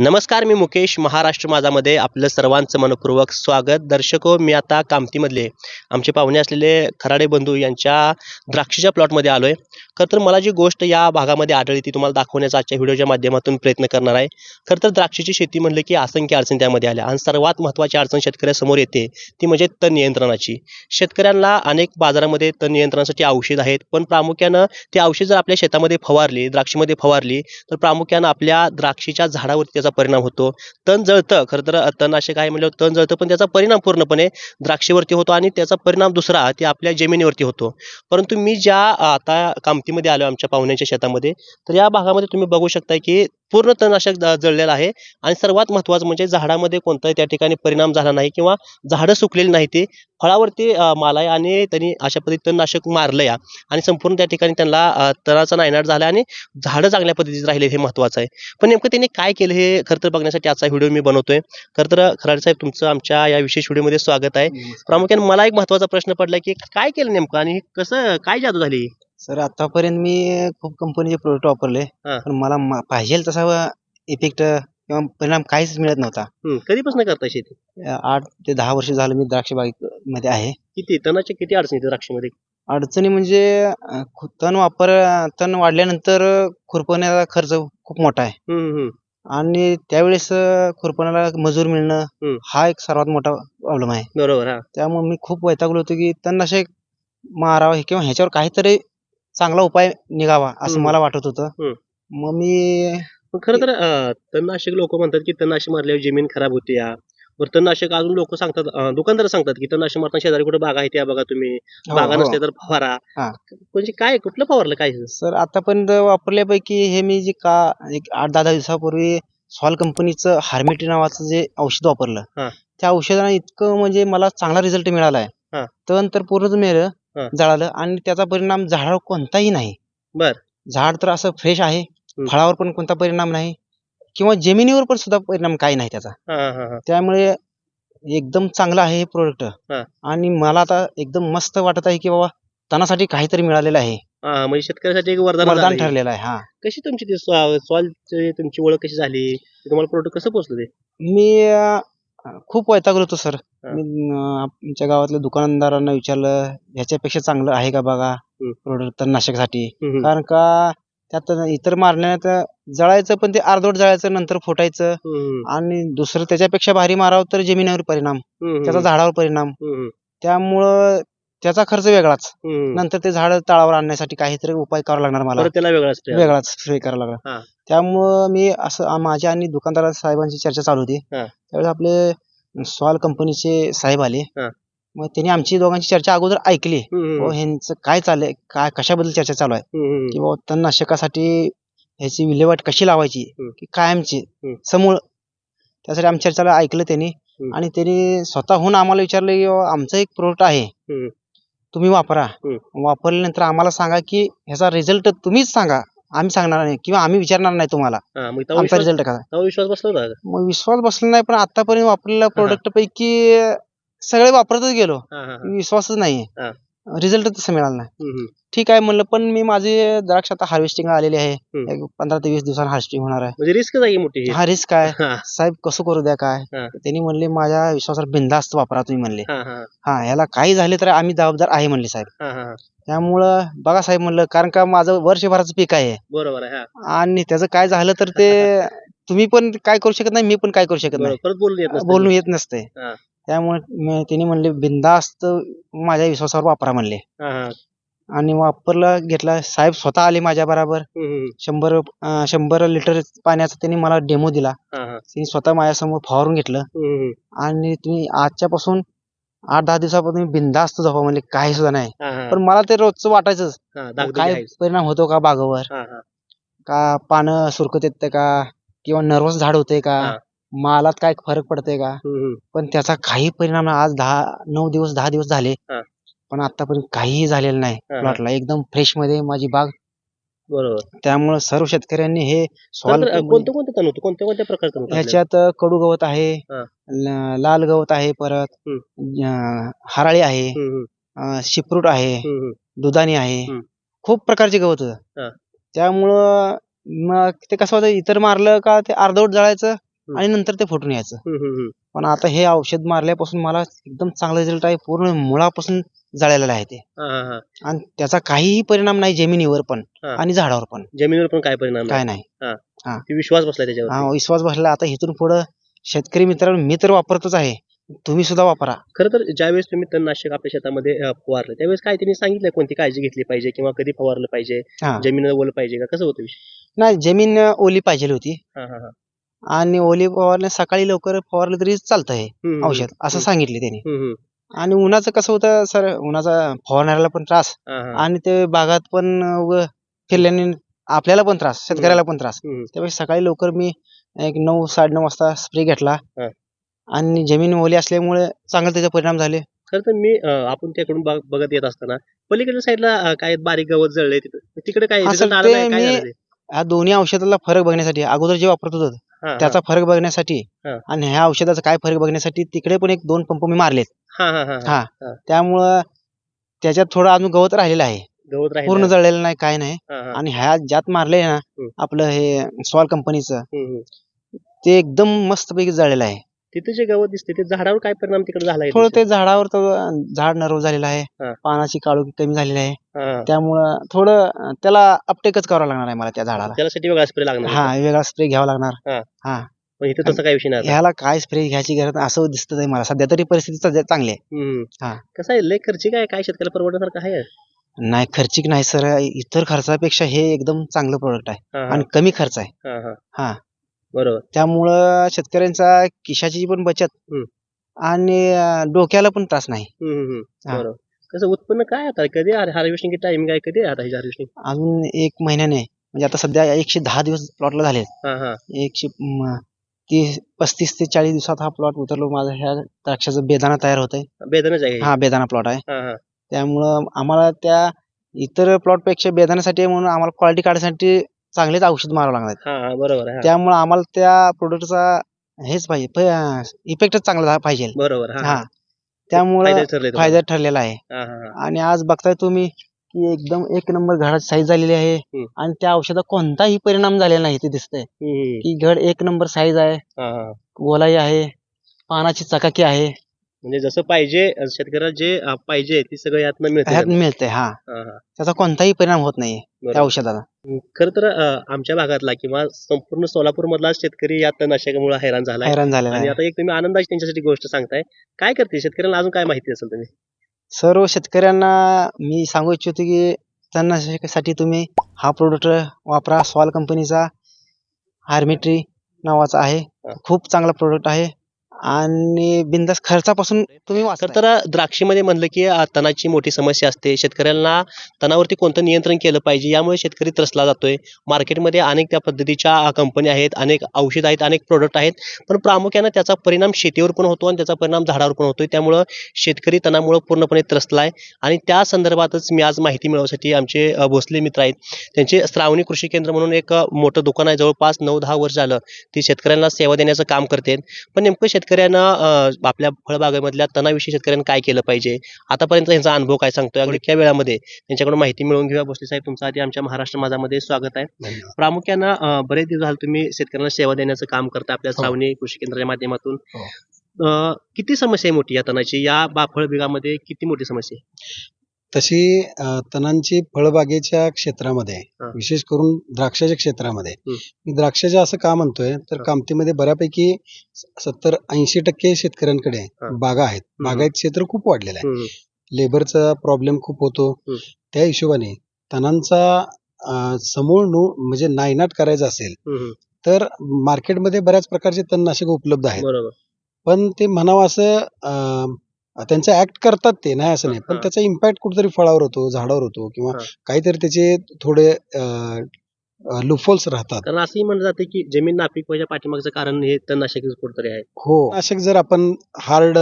नमस्कार मी मुकेश महाराष्ट्र माझामध्ये आपलं सर्वांचं मनपूर्वक स्वागत. दर्शक हो, मी आता कामतीमधले आमचे पाहुणे असलेले खराडे बंधू यांच्या द्राक्षीच्या प्लॉटमध्ये आलो आहे खरं तर मला जी गोष्ट या भागामध्ये आढळली ती तुम्हाला दाखवण्याचा आजच्या व्हिडिओच्या माध्यमातून प्रयत्न करणार आहे. खरं तर द्राक्षीची शेती म्हणलं की असंख्य अडचण त्यामध्ये आल्या आणि सर्वात महत्त्वाची अडचण शेतकऱ्यासमोर येते ती म्हणजे तण नियंत्रणाची. शेतकऱ्यांना अनेक बाजारामध्ये तण नियंत्रणासाठी औषध आहेत पण प्रामुख्यानं ते औषध जर आपल्या शेतामध्ये फवारली द्राक्षीमध्ये फवारली तर प्रामुख्यानं आपल्या द्राक्षीच्या झाडावरती त्याचा परिणाम होतो. तण जळतं. खरं तर तणनाशक आहे म्हणल्यावर तण जळतं पण त्याचा परिणाम पूर्णपणे द्राक्षेवरती होतो आणि त्याचा परिणाम दुसरा ते आपल्या जमिनीवरती होतो. परंतु मी ज्या आता कामतीमध्ये आलो आमच्या पाहुण्यांच्या शेतामध्ये तर या भागामध्ये तुम्ही बघू शकता की पूर्ण तणनाशक जळलेलं आहे. आणि सर्वात महत्त्वाचं म्हणजे झाडामध्ये कोणताही त्या ठिकाणी परिणाम झाला नाही किंवा झाडं सुकलेली नाही ती फळावरती माल आहे आणि त्यांनी अशा पद्धतीने तणनाशक मारलं या आणि संपूर्ण त्या ठिकाणी त्यांना तणाचा नायनाट झाला आणि झाडं चांगल्या पद्धतीचे राहिले हे महत्त्वाचं आहे. पण नेमकं त्यांनी काय केलं हे खरं तर बघण्यासाठी आजचा व्हिडिओ मी बनवतोय. खरं तर खराडे साहेब तुमचं आमच्या या विशेष व्हिडिओमध्ये स्वागत आहे. प्रामुख्याने मला एक महत्त्वाचा प्रश्न पडला की काय केलं नेमकं आणि कसं काय जादू झाली? सर आतापर्यंत मी खूप कंपनीचे प्रोडक्ट वापरले हा. पण मला मा- पाहिजे तसा इफेक्ट किंवा परिणाम काहीच मिळत नव्हता. कधीपासून करताय शेती? अं, आठ ते दहा वर्ष झालं मी द्राक्ष बागेमध्ये आहे. किती तणाचे किती अडचणी येते द्राक्षीमध्ये? अडचणी म्हणजे अं, खु- तण वापर तण वाढल्यानंतर खुरपण्याचा खर्च खूप मोठा आहे. आणि त्यावेळेस अं, खुरपणाला मजूर मिळणं. हा एक सर्वात मोठा प्रॉब्लेम आहे. बरोबर हा. त्यामुळे मी खूप वैतागलो होतो की तणनाशक मारावं किंवा ह्याच्यावर काहीतरी चांगला उपाय निघावा असं हम्म. मला वाटत होतं हम्म. मग मी पण खरं तर अं, तणनाशक लोक म्हणतात की तणनाशक मारल्यावर जमीन खराब होते या बरं तणनाशक अजून लोक सांगतात अं, दुकानदार सांगतात की तणनाशक मारताना शेजारी कुठे बागा आहे त्या बघा तुम्ही हो, बागा हो. नसल्या तर फवारा हा. म्हणजे काय कुठलं फवारलं काय सर आतापर्यंत वापरल्यापैकी हे मी जे का एक आठ दहा दिवसापूर्वी सॉल कंपनीचं हार्मिटी नावाचं जे औषध वापरलं हा. त्या औषधाने इतकं म्हणजे मला चांगला रिझल्ट मिळालाय हा. तण तर पूर्णच हा. जळालं आणि त्याचा परिणाम झाडावर कोणताही नाही बर. झाड तर असं फ्रेश आहे. फळावर पण कोणता परिणाम नाही किंवा जमिनीवर पण सुद्धा परिणाम काही नाही त्याचा हा हा हा त्यामुळे एकदम चांगलं आहे हे प्रोडक्ट हा. आणि मला आता एकदम मस्त वाटत आहे की बाबा तणासाठी काहीतरी मिळालेलं आहे हा म्हणजे शेतकऱ्यासाठी एक वरदान वरदान झालं हे. ठरलेलं आहे हा कशी तुमची ती सॉल्टची तुमची ओळख कशी झाली ते तुम्हाला प्रोडक्ट कसं पोहोचलं ते मी अं, खूप वैतागलो होतो सर. मी अं, आमच्या गावातल्या दुकानदारांना विचारलं ह्याच्यापेक्षा चांगलं आहे का बघा. प्रोडक्ट हम्म, हम्म, कारण का त्यात इतर मारण्यात जळायचं पण ते अर्धवट जळायचं नंतर फुटायचं. हम्म, आणि दुसरं त्याच्यापेक्षा भारी मारावं तर जमिनीवर परिणाम हम्म, त्याचा झाडावर परिणाम. हम्म, त्यामुळं त्याचा खर्च वेगळाच हम्म. नंतर ते झाड तळावर आणण्यासाठी काहीतरी उपाय करावा लागणार मला परत त्याला वेगळा असतो वेगळाच स्प्रे करावा हा. लागला त्यामुळं मी असं आ- माझ्या आणि दुकानदार साहेबांची चर्चा चालू होती हा. त्यावेळेस आपले सॉल कंपनीचे साहेब आले हा. मग त्यांनी आमची दोघांची चर्चा अगोदर ऐकली हम्म, व ह्यांचं काय चाललंय काय कशाबद्दल चर्चा चालू आहे हम्म, हम्म, की बाबा तणनाशकासाठी ह्याची विल्हेवाट कशी लावायची हम्म. की कायमची हम्म. समूळ त्यासाठी आमच्या चर्चेला ऐकलं त्यांनी हम्म. आणि त्यांनी स्वतःहून आम्हाला विचारलं की बाबा आमचं एक प्रोडक्ट आहे हम्म. तुम्ही वापरा. वापरल्यानंतर आम्हाला सांगा की ह्याचा रिझल्ट तुम्हीच सांगा आम्ही सांगणार नाही किंवा आम्ही विचारणार नाही तुम्हाला हा, मग तेव्हा आमचा विश्वास रिझल्ट कसा तेव्हा विश्वास बसला होता का? मग विश्वास बसला नाही पण आतापर्यंत वापरलेल्या प्रोडक्ट पैकी सगळे वापरतच गेलो हा, हा, हा. विश्वासच नाही हा. रिझल्ट तसं मिळाला नाही हम्म, हम्म, ठीक आहे म्हणलं पण मी माझे द्राक्ष आता हार्वेस्टिंग आलेली आहे. एक पंधरा ते वीस दिवसांनी हार्वेस्टिंग होणार आहे म्हणजे रिस्क आहे मोठी ही. हा रिस्क आहे हा, साहेब कसं करू द्या काय हा. त्यांनी म्हणले माझ्या विश्वासावर बिंदास्त वापरा तुम्ही म्हणले हा, हा, हा ह्याला काही झाले तर आम्ही जबाबदार आहे म्हणले साहेब हा, हा, हा. त्यामुळं बघा साहेब म्हणलं कारण का माझं वर्षभराचं पीक आहे बरोबर आहे हा आणि त्याचं काय झालं तर ते तुम्ही पण काय करू शकत नाही मी पण काय करू शकत नाही. परत बोलून येत नसतं. बोलून येत नसते हा. त्यामुळे त्यांनी म्हणले बिंदास्त माझ्या विश्वासावर वापरा म्हणले. आणि वापरला घेतला. साहेब स्वतः आले माझ्या बरोबर. शंभर अं, शंभर लिटर पाण्याचा त्यांनी मला डेमो दिला. त्यांनी स्वतः माझ्यासमोर फवारून घेतलं. आणि तुम्ही आजच्या पासून आठ दहा दिवसापासून बिंदास्त झोपा म्हणले. काही सुद्धा नाही. पण मला ते रोजचं वाटायचंच. दागदुगी काय. परिणाम होतो का बागावर. का पानं सुरकत येते का? किंवा नर्वस झाड होते का? हा. मालात काय फरक पडते का. पण त्याचा काही परिणाम नाही. आज दहा नऊ दिवस दहा दिवस झाले हा. पण आतापर्यंत काहीही झालेलं नाही हा, हा. प्लॉटला एकदम फ्रेशमध्ये माझी बाग बरोबर त्यामुळे सर्व शेतकऱ्यांनी हे सॉल्व तर, कोणतं कोणतं तण होतं कोणत्या कोणत्या प्रकारचं तण होतं आपल्याला? ह्याच्यात कडू गवत आहे हा. ल- लाल गवत आहे परत अं, हराळी आहे हम्म, हम्म, अं, शिपरूट आहे हम्म, हम्म. दुधानी आहे हम्म. खूप प्रकारचे गवत होतं हा. त्यामुळं मग ते कसं होतं इतर मारलं का ते अर्धवट जळायचं आणि नंतर ते फुटून यायचं. पण आता हे औषध मारल्यापासून मला एकदम चांगला रिझल्ट आहे. पूर्ण मुळापासून जळालेलं आहे ते. आणि त्याचा काहीही परिणाम नाही जमिनीवर पण. आणि झाडावर पण. जमिनीवर पण काय परिणाम काय नाही. विश्वास बसलाय त्याच्यावर. हा विश्वास बसला. आता इथून पुढं शेतकरी मित्रांनो मी तर वापरतच आहे. तुम्ही सुद्धा वापरा. खरं तर ज्यावेळेस तुम्ही तणनाशक आपल्या शेतामध्ये फवारलं त्यावेळेस काय त्यांनी सांगितलं कोणती काळजी घेतली पाहिजे किंवा कधी फवारलं पाहिजे? जमीन ओलं पाहिजे का? कसं होतं नाही जमीन ओली पाहिजे होती. आणि ओली फवारण्या सकाळी लवकर फवारलं तरी चालतं हे हम्म, हम्म, औषध असं सांगितले त्यांनी हम्म, हम्म. आणि उन्हाचं कसं होतं सर उन्हाचा फवारणाऱ्याला पण त्रास हा, हा. आणि ते बागात पण व फिरल्याने आपल्याला पण त्रास शेतकऱ्याला पण त्रास हम्म. त्यावेळी सकाळी लवकर मी एक नऊ साडेनऊ वाजता स्प्रे घेतला हा. आणि जमीन ओली असल्यामुळे चांगले त्याचे परिणाम झाले खरं तर मी अं, आपण त्याकडून बघ- बघत येत असताना पलीकडच्या साईडला काय बारीक गवत जळलंय तिथं तिकडे काय हा, result सर, आला ते नाही? काय मी- झालं ते? या दोन्ही औषधाला फरक बघण्यासाठी अगोदर जे वापरत होतो हा. त्याचा फरक बघण्यासाठी हा. आणि ह्या औषधाचा काय फरक बघण्यासाठी तिकडे पण एक दोन पंप मी मारलेत हा, हा, हा, हा. हा हा. त्यामुळं त्याच्यात थोडं अजून गवत राहिलेलं आहे गवत राहिलं पूर्ण जळलेलं नाही काय नाही हा, हा. आणि ह्या ज्यात मारले ना हम्म. आपलं हे सॉल कंपनीचं हम्म, हम्म. ते एकदम मस्त पैकी जळलेलं आहे तिथे जे गवत दिसते ते झाडावर काय परिणाम तिकडे झालाय थोडं ते झाडावर तो झाड नरव झालेलं आहे. हा. पानाची काळोखी कमी झालेली आहे. हा. त्यामुळं थोडं त्याला अपटेकच करावं लागणार आहे मला त्या झाडाला. त्यासाठी वेगळा स्प्रे लागणार हा वेगळा स्प्रे घ्यावा लागणार. पण इथे तसं काही विषय नाही आता. ह्याला काय स्प्रे घ्यायची गरज नाही असं दिसत आहे मला. सध्या तरी परिस्थिती सध्या चांगली आहे. हम्म. हा. कसं आहे लय खर्चिक आहे काय शेतकऱ्याला परवडण्यासारखं आहे? नाही खर्चिक नाही सर. इतर खर्चापेक्षा हे एकदम चांगलं प्रोडक्ट आहे. हा, हा. आणि कमी खर्च आहे. हा, हा. हा. बरोबर. त्यामुळं शेतकऱ्यांचा खिशाची पण बचत हम्म. आणि अं, डोक्याला पण त्रास नाही. हम्म, हम्म, हम्म. हा. बरोबर. कसं उत्पन्न काय आता? कधी हार्वेस्टिंग टाइमिंग आहे? कधी आहे आता हार्वेस्टिंग अजून एक महिन्याने म्हणजे आता सध्या एकशे दहा दिवस प्लॉटला झाले हा हा. एकशे म, तीस पस्तीस ते चाळीस दिवसात हा प्लॉट उतरलो. माझा ह्या द्राक्षाचं बेदाना तयार होत आहे बेदनच आहे. हा बेदाना प्लॉट आहे. हा हा. त्यामुळं आम्हाला त्या इतर प्लॉटपेक्षा बेदाण्यासाठी म्हणून आम्हाला क्वालिटी काढण्यासाठी चांगलेच औषध मारावं लागणार हा हा बरोबर आहे हा. त्यामुळं आम्हाला त्या प्रोडक्टचा हेच पाहिजे इफेक्टच चांगला झा- पाहिजे. बरोबर हा हा. त्यामुळं फायदा ठरले फायदा ठरलेला आहे. हा हा हा. आणि आज बघताय तुम्ही की एकदम एक नंबर घडाची साईज झालेली आहे हम्म. आणि त्या औषधात कोणताही परिणाम झालेला नाही ते दिसतंय. हम्म, की घड एक नंबर साईज आहे. हा हा. गोलाई आहे पानाची चकाकी आहे. म्हणजे जसं पाहिजे शेतकऱ्याला जे अं, पाहिजे ते सगळं यातनं मिळतं ह्यात मिळतंय हा. हा हा. त्याचा कोणताही परिणाम होत नाही त्या बरोबर. औषधाला. खरं तर अं, आमच्या भागातला किंवा संपूर्ण सोलापूर मधला शेतकरी या तणनाशकामुळे हैराण झालाय. हैराण झालेला आणि आहे. आता एक तुम्ही आनंदाची त्यांच्यासाठी गोष्ट सांगताय. काय करते? शेतकऱ्यांना अजून काय माहिती असेल तुम्ही? सर्व शेतकऱ्यांना मी सांगू इच्छितो की तणनाशकासाठी तुम्ही हा प्रोडक्ट वापरा. सॉल कंपनीचा हार्मिट्री नावाचा आहे. खूप चांगला प्रोडक्ट आहे. आणि बिंदास खर्चापासून तुम्ही तर तर द्राक्षीमध्ये म्हणलं की तणाची मोठी समस्या असते. शेतकऱ्यांना तणावरती कोणतं नियंत्रण केलं पाहिजे यामुळे शेतकरी त्रसला जातोय. मार्केटमध्ये अनेक त्या पद्धतीच्या कंपन्या आहेत अनेक औषध आहेत अनेक प्रोडक्ट आहेत. पण प्रामुख्यानं त्याचा परिणाम शेतीवर पण होतो आणि त्याचा परिणाम झाडावर पण होतोय. त्यामुळं शेतकरी तणामुळं पूर्णपणे त्रसला आहे आणि त्या संदर्भातच मी आज माहिती मिळवण्यासाठी आमचे भोसले मित्र आहेत. त्यांचे श्रावणी कृषी केंद्र म्हणून एक मोठं दुकान आहे. जवळपास नऊ दहा वर्ष झालं ती शेतकऱ्यांना सेवा देण्याचं काम करते पण नेमकं शेतकऱ्यांना आपल्या फळबागेमधल्या तणाविषयी शेतकऱ्यांना काय केलं पाहिजे? आतापर्यंत त्यांचा अनुभव काय सांगतोय? अगदी त्या वेळामध्ये त्यांच्याकडून माहिती मिळवून घेऊया. भोसले साहेब तुमचं आधी आमच्या महाराष्ट्र माझामध्ये स्वागत आहे. प्रामुख्यानं बरेच दिवस झाले तुम्ही शेतकऱ्यांना सेवा देण्याचं काम करता आपल्या हो. श्रावणी कृषी केंद्राच्या माध्यमातून. हो. किती समस्या आहे मोठी या तणाची? या बा फळबिगामध्ये किती मोठी समस्या आहे? तशी तणांची फळबागेच्या क्षेत्रामध्ये हा. विशेष करून द्राक्षाच्या क्षेत्रामध्ये. मी द्राक्षाच्या असं का म्हणतोय तर हा. कामतीमध्ये बऱ्यापैकी सत्तर ऐंशी टक्के शेतकऱ्यांकडे हा. बागा आहेत बागायत क्षेत्र खूप वाढलेलं आहे हम्म, लेबरचा प्रॉब्लेम खूप होतो हम्म. त्या हिशोबाने तणांचा अ, समूळ नु म्हणजे नायनाट करायचा असेल हम्म. तर मार्केटमध्ये बऱ्याच प्रकारचे तणनाशक उपलब्ध आहेत बरोबर पण ते म्हणावं असं अं, त्यांचं ऍक्ट करतात ते नाही असं नाही पण. त्याचा इम्पॅक्ट कुठेतरी फळावर होतो झाडावर होतो किंवा हा. काहीतरी त्याचे थोडे लुफोल्स राहतात कारण असंही म्हणलं जाते की जमीन नापीक व्हायच्या पाठीमागचं कारण हे तणनाशक कुठतरी आहे हो नाशक जर आपण हार्ड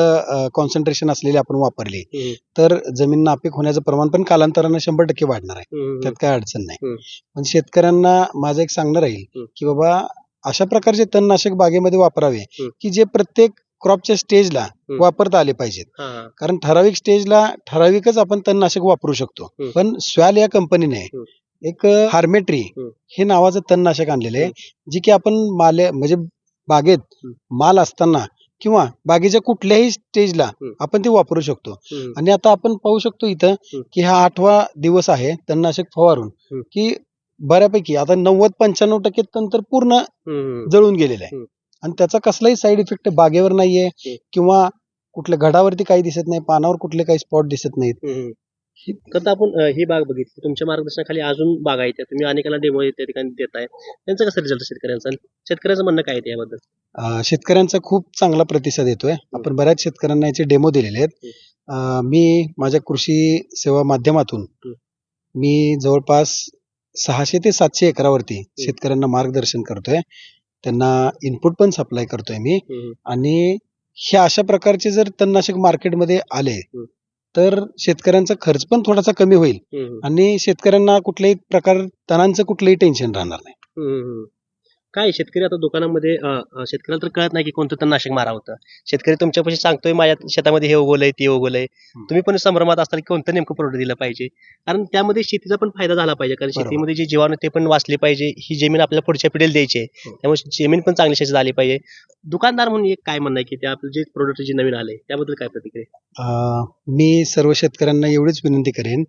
कॉन्सन्ट्रेशन असलेली आपण वापरली हम्म, तर जमीन नापीक होण्याचं प्रमाण पण कालांतरानं शंभर टक्के वाढणार आहे हम्म, त्यात काय अडचण नाही हम्म. पण शेतकऱ्यांना माझं एक सांगणं राहील हम्म. की बाबा अशा प्रकारचे तणनाशक बागेमध्ये वापरावे हम्म. की जे प्रत्येक क्रॉपच्या स्टेजला हम्म. वापरता आले पाहिजेत हा, हा. कारण ठराविक स्टेजला ठराविकच आपण तणनाशक वापरू शकतो हम्म. पण स्वॅल या कंपनीने हम्म. एक हार्मेट्री हम्म. हे नावाचं तणनाशक आणलेलं आहे जी की आपण माले म्हणजे बागेत. माल असताना किंवा बागेच्या कुठल्याही स्टेजला. आपण ते वापरू शकतो हम्म, आणि आता आपण पाहू शकतो इथं. की हा आठवा दिवस आहे तणनाशक फवारून. की बऱ्यापैकी आता नव्वद पंच्याण्णव टक्के तंत्र पूर्ण हम्म, जळून गेलेलं आहे. आणि त्याचा कसलाही साईड इफेक्ट बागेवर नाहीये. किंवा कुठल्या घडावरती काही दिसत नाही पानावर कुठले काही स्पॉट दिसत नाहीत. कसं आपण ही बाग बघितली. तुमच्या मार्गदर्शनाखाली अजून बाग आहेत तुम्ही अनेकांना डेमो त्या ठिकाणी देताय त्यांचा कसं रिझल्ट शेतकऱ्यांचा? शेतकऱ्याचं म्हणणं काय आहे याबद्दल शेतकऱ्यांचा खूप चांगला प्रतिसाद येतोय. आपण बऱ्याच शेतकऱ्यांना याचे डेमो दिलेले आहेत. मी माझ्या कृषी सेवा माध्यमातून. मी जवळपास सहाशे ते सातशे एकरावरती शेतकऱ्यांना मार्गदर्शन करतोय. त्यांना इनपुट पण सप्लाय करतोय मी. आणि हे अशा प्रकारचे जर तणनाशक मार्केटमध्ये आले. तर शेतकऱ्यांचा खर्च पण थोडासा कमी होईल. आणि शेतकऱ्यांना कुठल्याही प्रकार तणांचं कुठलंही टेन्शन राहणार नाही. काय शेतकरी आता दुकानामध्ये अं, अं, शेतकऱ्याला तर कळत नाही की कोणतं तणनाशक मारा होतं. शेतकरी तुमच्यापाशी सांगतोय माझ्या शेतामध्ये हे उगवलंय ते उगवलंय. तुम्ही पण संभ्रमात असताल की कोणतं नेमकं प्रोडक्ट दिलं पाहिजे. कारण त्यामध्ये शेतीचा पण फायदा झाला पाहिजे. कारण बरोबर. शेतीमध्ये जे जीवाणू ते पण वाचले पाहिजे. ही जमीन आपल्याला पुढच्या पिढीला द्यायची आहे. हो. त्यामुळे जमीन पण चांगली शेती झाली पाहिजे. दुकानदार म्हणून एक काय म्हणणं आहे की ते आपलं जे प्रोडक्ट जे नवीन आले त्याबद्दल काय प्रतिक्रिया अं, मी सर्व शेतकऱ्यांना एवढीच विनंती करेन.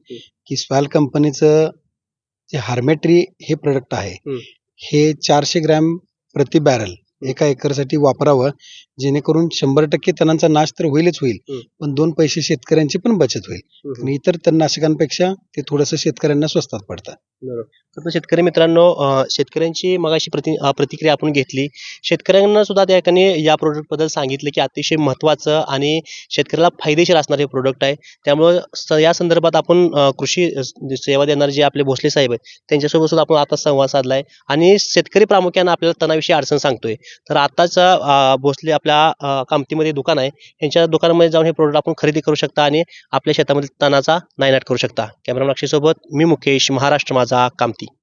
की स्वॅल कंपनीचं जे हार्मेट्री हे प्रोडक्ट आहे. हे चारशे ग्रॅम प्रति बॅरल. एका एकरसाठी वापरावं जेणेकरून शंभर टक्के तणांचा नाश तर होईलच होईल. पण दोन पैसे शेतकऱ्यांची पण बचत होईल. आणि इतर तणनाशकांपेक्षा ते थोडंसं शेतकऱ्यांना स्वस्तात पडतं. बरोबर. शेतकरी मित्रांनो शेतकऱ्यांची मगाशी प्रति अं, प्रतिक्रिया आपण घेतली. शेतकऱ्यांना सुद्धा त्या ठिकाणी या प्रोडक्टबद्दल सांगितलं की अतिशय महत्त्वाचं आणि शेतकऱ्याला फायदेशीर असणारे प्रोडक्ट आहे. त्यामुळं या संदर्भात आपण कृषी सेवा देणारे जे आपले भोसले साहेब आहेत त्यांच्यासोबत सुद्धा आपण आता संवाद साधलाय. आणि शेतकरी प्रामुख्यानं आपल्याला तणाविषयी अडचण सांगतोय. तर आताच भोसले आपल्या कामतीमध्ये दुकान आहे. यांच्या दुकानामध्ये जाऊन हे प्रोडक्ट आपण खरेदी करू शकता आणि आपल्या शेतामध्ये तणाचा नायनाट करू शकता. कॅमेरा सोबत मी मुकेश महाराष्ट्र माझा कामती.